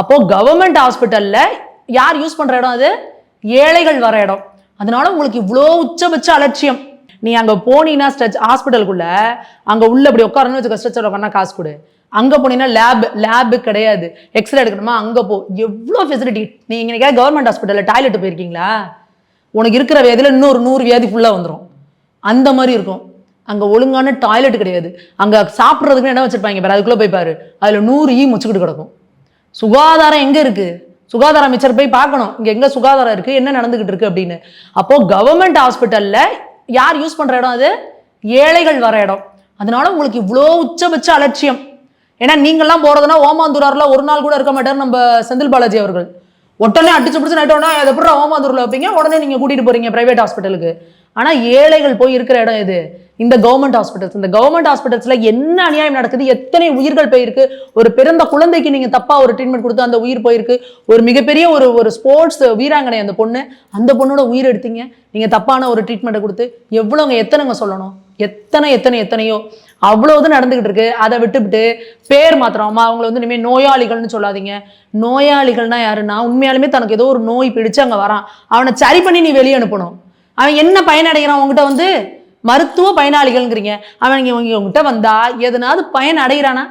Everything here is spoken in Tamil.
அப்போ கவர்மெண்ட் ஹாஸ்பிட்டலில் யார் யூஸ் பண்ற இடம் அது? ஏழைகள் வர இடம். அதனால உங்களுக்கு இவ்வளோ உச்சபட்ச அலட்சியம். நீ அங்க போனீங்கன்னா ஸ்ட்ரெச் ஹாஸ்பிட்டலுக்குள்ள அங்க உள்ள இப்படி உட்காரணும் வச்சுக்க ஸ்ட்ரெச்சர் உட்காரனா காசு கொடு. அங்க போனீங்கன்னா லேப் லேபு கிடையாது. எக்ஸ்ரே எடுக்கணுமா? அங்க போ. எவ்வளோ ஃபெசிலிட்டி நீங்கள் இன்னைக்கு கவர்மெண்ட் ஹாஸ்பிட்டலில் டாய்லெட் போயிருக்கீங்களா? உனக்கு இருக்கிற வியாதியில் இன்னொரு நூறு வியாதி ஃபுல்லாக வந்துடும் அந்த மாதிரி இருக்கும். அங்கே ஒழுங்கான டாய்லெட் கிடையாது. அங்கே சாப்பிட்றதுக்குன்னு இடம் வச்சுருப்பாங்க பாரு அதுக்குள்ளே போய் பாரு. அதில் நூறு ஈ முச்சுக்கிட்டு கிடக்கும். சுகாதாரம் எங்க இருக்கு? சுகாதார அமைச்சர் போய் பார்க்கணும். இங்க எங்க சுகாதாரம் இருக்கு? என்ன நடந்துகிட்டு இருக்கு அப்படின்னு. அப்போ கவர்மெண்ட் ஹாஸ்பிட்டல்ல யார் யூஸ் பண்ற இடம் அது? ஏழைகள் வர இடம். அதனால உங்களுக்கு இவ்வளோ உச்சபட்ச அலட்சியம். ஏன்னா நீங்கள்லாம் போறதுன்னா ஓமாந்தூரார்ல ஒரு நாள் கூட இருக்க மாட்டார் நம்ம செந்தில் பாலாஜி அவர்கள். உடனே அடிச்சு பிடிச்சு நட்டோன்னா அது எப்படி ஓமாந்தூரில் வைப்பீங்க? உடனே நீங்கள் கூட்டிட்டு போகிறீங்க ப்ரைவேட் ஹாஸ்பிட்டலுக்கு ஆனால் ஏழைகள் போய் இருக்கிற இடம் இது இந்த கவர்மெண்ட் ஹாஸ்பிட்டல்ஸ் இந்த கவர்மெண்ட் ஹாஸ்பிட்டல்ஸில் என்ன அநியாயம் நடக்குது? எத்தனை உயிர்கள் போயிருக்கு? ஒரு பிறந்த குழந்தைக்கு நீங்கள் தப்பாக ஒரு ட்ரீட்மெண்ட் கொடுத்து அந்த உயிர் போயிருக்கு. ஒரு மிகப்பெரிய ஒரு ஒரு ஸ்போர்ட்ஸ் வீராங்கனை அந்த பொண்ணு. அந்த பொண்ணோட உயிர் எடுத்தீங்க. நீங்கள் தப்பான ஒரு ட்ரீட்மெண்ட்டை கொடுத்து. எவ்வளோங்க எத்தனைங்க சொல்லணும்? எத்தனை எத்தனை எத்தனையோ அவ்வளவு நடந்துகிட்டு இருக்கு. அதை விட்டுவிட்டு பேர் மாத்திரம் அவங்கள வந்து இனிமேல் நோயாளிகள்னு சொல்லாதீங்க. நோயாளிகள்னா யாருன்னா உண்மையாலுமே தனக்கு ஏதோ ஒரு நோய் பிடிச்சு அங்கே வரான். அவனை சரி பண்ணி நீ வெளியே அனுப்பணும். அவன் என்ன பயனடைகிறான் உங்ககிட்ட வந்து மருத்துவ பயனாளிகள்ங்கிறீங்க. அவன் இங்க உங்ககிட்ட வந்தா எதனாவது பயன் அடைகிறானா?